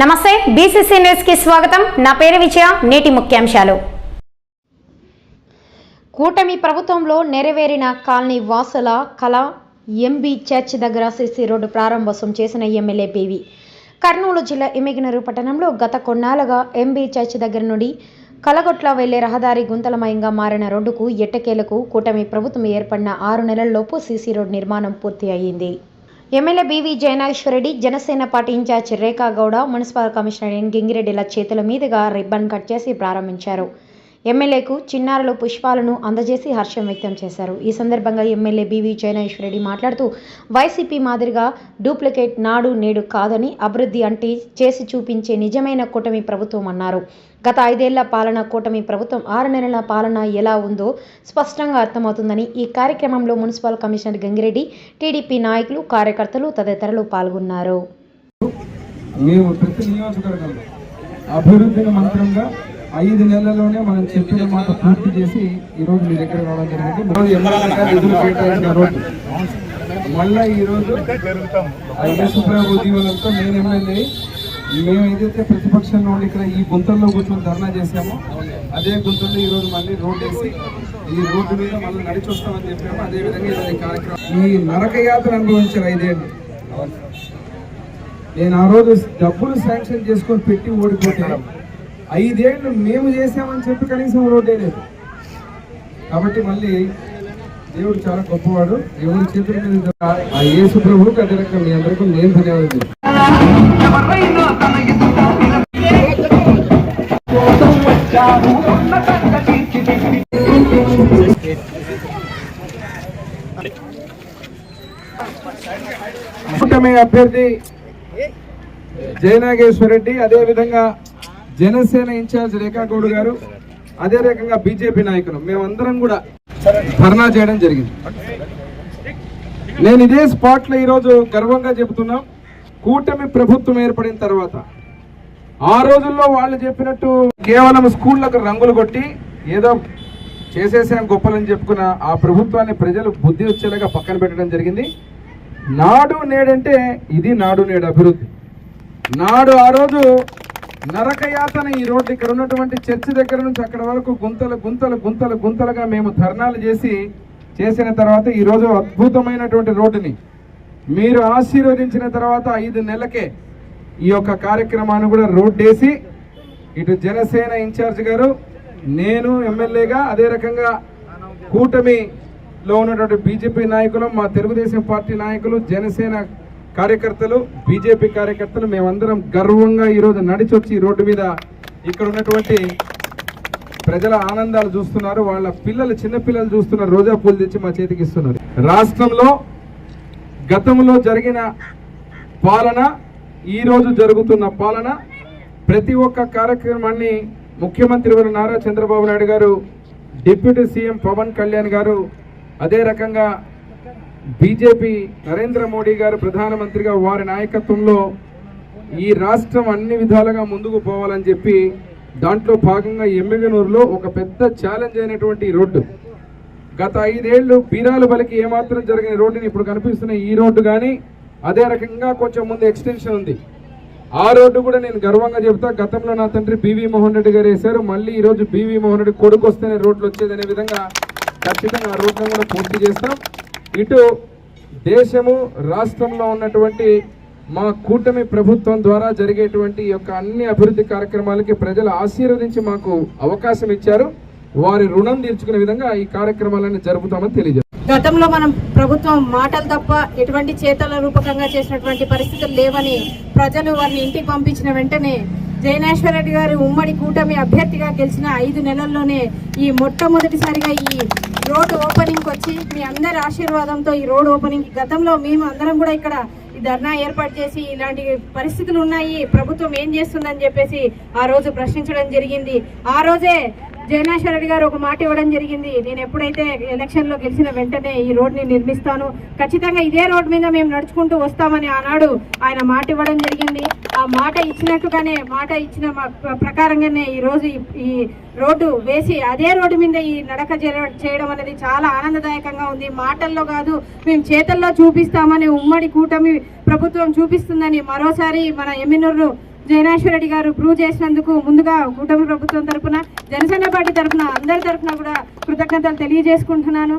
నమస్తే బీసీసీ న్యూస్కి స్వాగతం. నా పేరు విజయ నేటి ముఖ్యాంశాలు. కూటమి ప్రభుత్వంలో నెరవేరిన కాలనీ వాసుల కళ ఎంబీ చర్చ్ దగ్గర సిసి రోడ్డు ప్రారంభోత్సవం చేసిన ఎమ్మెల్యే బీవి కర్నూలు జిల్లా ఎమ్మిగినరు పట్టణంలో గత కొన్నాళ్ళుగా ఎంబీ చర్చ్ దగ్గర నుండి కలగొట్ల వెళ్ళే రహదారి గుంతలమయంగా మారిన రోడ్డుకు ఎట్టకేలకు కూటమి ప్రభుత్వం ఏర్పడిన ఆరు నెలల్లోపు సీసీ రోడ్ నిర్మాణం పూర్తి అయ్యింది. MLA BV Jayanageswara Reddy Janasena party in charge Rekha Gowda municipal commissioner N గింగిరెడ్డిల చేతుల మీదుగా రిబ్బన్ కట్ చేసి ప్రారంభించారు. ఎమ్మెల్యేకు చిన్నారులు పుష్పాలను అందజేసి హర్షం వ్యక్తం చేశారు. ఈ సందర్భంగా ఎమ్మెల్యే బీవీ చైనేశ్వరరెడ్డి మాట్లాడుతూ వైసీపీ మాదిరిగా డూప్లికేట్ నాడు నేడు కాదని అభివృద్ధి అంటే చేసి చూపించే నిజమైన కూటమి ప్రభుత్వం అన్నారు. గత ఐదేళ్ళ పాలన కూటమి ప్రభుత్వం ఆరు నెలల పాలన ఎలా ఉందో స్పష్టంగా అర్థమవుతుందని ఈ కార్యక్రమంలో మున్సిపల్ కమిషనర్ గంగిరెడ్డి టీడీపీ నాయకులు కార్యకర్తలు తదితరులు పాల్గొన్నారు. మేము ప్రతి నియోజకవర్గంలో అభివృద్ధిని మంత్రంగా ఐదు నెలల్లోనే మనం చెప్పిన మాట పూర్తి చేసి ఈరోజు మీ దగ్గర రావడం జరిగింది. ఈరోజు ఎమ్మెల్యే గారు కేటాయించిన రోడ్డు మళ్ళా ఈరోజు రోజు యేసుప్రభు నేను ఎమ్మెల్యే మేము ఏదైతే ప్రతిపక్షంలో ఉండి ఇక్కడ ఈ గుంతల్లో కూర్చొని ధర్నా చేశామో అదే గుంతల్లో ఈ రోజు మళ్ళీ రోడ్డు వేసి ఈ రోడ్డు మీద మళ్ళీ నడిచి వస్తామని చెప్పాము. అదే విధంగా ఈ కార్యక్రమం ఈ నరక యాత్ర అనుభవించారు ఐదేళ్ళు. నేను ఆ రోజు డబ్బులు శాంక్షన్ చేసుకొని పెట్టి ఓడిపోతే ఐదేళ్ళు మేము చేసామని చెప్పి కనీసం రోడ్డే లేదు. కాబట్టి మళ్ళీ దేవుడు చాలా గొప్పవాడు. దేవుడు చేతుల మీద ఆ యేసు ప్రభువుకి అదే రకంగా మీ అందరికీ నేను ధన్యవాదాలు కూటమి అభ్యర్థి జయనాగేశ్వర రెడ్డి అదే విధంగా జనసేన ఇన్ఛార్జ్ రేఖా గౌడ్ గారు అదే రకంగా బీజేపీ నాయకులు. మేమందరం కూడా ధర్నా చేయడం జరిగింది. నేను ఇదే స్పాట్లో ఈరోజు గర్వంగా చెబుతున్నాం కూటమి ప్రభుత్వం ఏర్పడిన తర్వాత ఆ రోజుల్లో వాళ్ళు చెప్పినట్టు కేవలం స్కూళ్ళకు రంగులు కొట్టి ఏదో చేసేసాం గొప్పలని చెప్పుకున్న ఆ ప్రభుత్వాన్ని ప్రజలు బుద్ధి వచ్చేలాగా పక్కన పెట్టడం జరిగింది. నాడు నేడంటే ఇది నాడు నేడు అభివృద్ధి. నాడు ఆ రోజు నరకయాతన ఈ రోడ్డు ఇక్కడ ఉన్నటువంటి చర్చి దగ్గర నుంచి అక్కడ వరకు గుంతలు గుంతలు గుంతలు గుంతలుగా మేము ధర్నాలు చేసి చేసిన తర్వాత ఈరోజు అద్భుతమైనటువంటి రోడ్డుని మీరు ఆశీర్వదించిన తర్వాత ఐదు నెలలకే ఈ యొక్క కార్యక్రమాన్ని కూడా రోడ్డు వేసి ఇటు జనసేన ఇన్ఛార్జ్ గారు నేను ఎమ్మెల్యేగా అదే రకంగా కూటమిలో ఉన్నటువంటి బీజేపీ నాయకులు మా తెలుగుదేశం పార్టీ నాయకులు జనసేన కార్యకర్తలు బీజేపీ కార్యకర్తలు మేమందరం గర్వంగా ఈరోజు నడిచొచ్చి రోడ్డు మీద ఇక్కడ ఉన్నటువంటి ప్రజల ఆనందాలు చూస్తున్నారు వాళ్ళ పిల్లలు చిన్న పిల్లలు చూస్తున్నారు రోజా పూలు తెచ్చి మా చేతికి ఇస్తున్నారు. రాష్ట్రంలో గతంలో జరిగిన పాలన ఈ రోజు జరుగుతున్న పాలన ప్రతి ఒక్క కార్యక్రమాన్ని ముఖ్యమంత్రి వారు నారా చంద్రబాబు నాయుడు గారు డిప్యూటీ సీఎం పవన్ కళ్యాణ్ గారు అదే రకంగా బీజేపీ నరేంద్ర మోడీ గారు ప్రధానమంత్రిగా వారి నాయకత్వంలో ఈ రాష్ట్రం అన్ని విధాలుగా ముందుకు పోవాలని చెప్పి దాంట్లో భాగంగా ఎమ్మిగనూరులో ఒక పెద్ద ఛాలెంజ్ అయినటువంటి రోడ్డు. గత ఐదేళ్ళు బీరాలు బలికి ఏమాత్రం జరిగిన రోడ్డుని ఇప్పుడు కనిపిస్తున్న ఈ రోడ్డు కానీ అదే రకంగా కొంచెం ముందు ఎక్స్టెన్షన్ ఉంది. ఆ రోడ్డు కూడా నేను గర్వంగా చెబుతా గతంలో నా తండ్రి బీవీ మోహన్ రెడ్డి గారు వేశారు మళ్ళీ ఈరోజు బీవీ మోహన్ రెడ్డి కొడుకు వస్తేనే రోడ్లు వచ్చేదనే విధంగా ఖచ్చితంగా ఆ రోడ్లను కూడా పూర్తి చేస్తాం. ఇటు దేశము రాష్ట్రంలో ఉన్నటువంటి మా కూటమి ప్రభుత్వం ద్వారా జరిగేటువంటి యొక్క అన్ని అభివృద్ధి కార్యక్రమాలకి ప్రజలు ఆశీర్వదించి మాకు అవకాశం ఇచ్చారు. వారి రుణం తీర్చుకునే విధంగా ఈ కార్యక్రమాలను జరుపుతామని తెలియజేస్తారు గతంలో మనం ప్రభుత్వం మాటలు తప్ప ఎటువంటి చేతల రూపకంగా చేసినటువంటి పరిస్థితులు లేవని ప్రజలు వారిని ఇంటికి పంపించిన వెంటనే జయనేశ్వర రెడ్డి గారి ఉమ్మడి కూటమి అభ్యర్థిగా గెలిచిన ఐదు నెలల్లోనే ఈ మొట్టమొదటిసారిగా ఈ రోడ్డు ఓపెనింగ్ వచ్చి మీ అందరి ఆశీర్వాదంతో ఈ రోడ్ ఓపెనింగ్ గతంలో మేము అందరం కూడా ఇక్కడ ఈ ధర్నా ఏర్పాటు చేసి ఇలాంటి పరిస్థితులు ఉన్నాయి. ప్రభుత్వం ఏం చేస్తుందని చెప్పేసి ఆ రోజు ప్రశ్నించడం జరిగింది. ఆ రోజే జయనాశ్వర రెడ్డి గారు ఒక మాట ఇవ్వడం జరిగింది. నేను ఎప్పుడైతే ఎలక్షన్లో గెలిచిన వెంటనే ఈ రోడ్ని నిర్మిస్తాను. ఖచ్చితంగా ఇదే రోడ్ మీద మేము నడుచుకుంటూ వస్తామని ఆనాడు ఆయన మాట ఇవ్వడం జరిగింది. మాట ఇచ్చినట్టుగానే మాట ఇచ్చిన మా- ప్రకారంగానే ఈ రోజు ఈ- రోడ్డు వేసి అదే రోడ్డు మీద ఈ నడక చేయడం అనేది చాలా ఆనందదాయకంగా ఉంది. మాటల్లో కాదు మేము చేతల్లో చూపిస్తామని ఉమ్మడి కూటమి ప్రభుత్వం చూపిస్తుందని మరోసారి మన ఎమ్మెనూరు జయనాశ్వర రెడ్డి గారు ప్రూవ్ చేసినందుకు ముందుగా కూటమి ప్రభుత్వం తరపున జనసేన పార్టీ తరపున అందరి తరపున కూడా కృతజ్ఞతలు తెలియజేసుకుంటున్నాను.